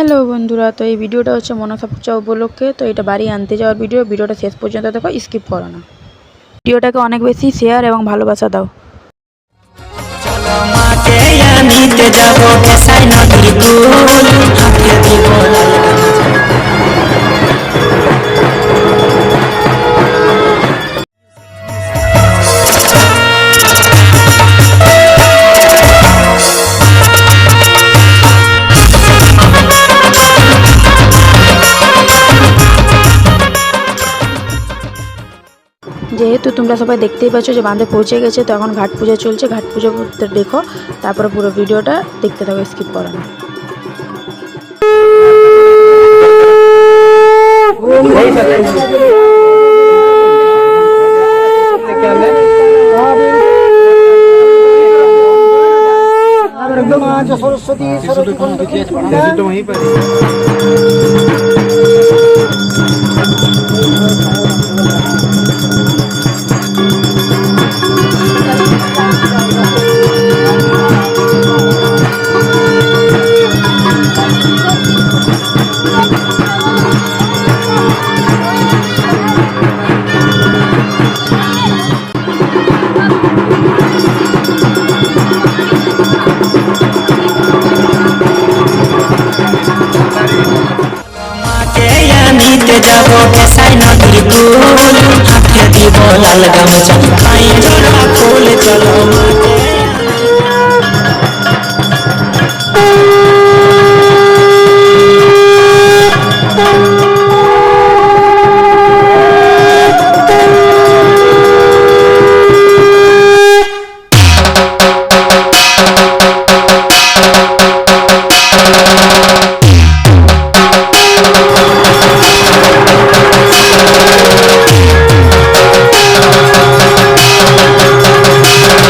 Hello বন্ধুরা, তো এই ভিডিওটা হচ্ছে মনসা পূজা উপলক্ষে। তো এটা বাড়ি আনতে যাওয়ার ভিডিও, ভিডিওটা শেষ পর্যন্ত দেখো, স্কিপ করো না। ভিডিওটাকে অনেক বেশি শেয়ার এবং ভালোবাসা দাও। যেহেতু তোমরা সবাই দেখতেই পাচ্ছ যে বাঁধে পৌঁছে গেছে তো এখন ঘাট পুজো চলছে। ঘাট পুজো করতে দেখো তারপরে পুরো ভিডিওটা দেখতে থাকো স্কিপ করো না। সরস্বতী সরস্বতী যাব কেসাই নদীর কুল হাতে দিব লাল গামছা। ফুল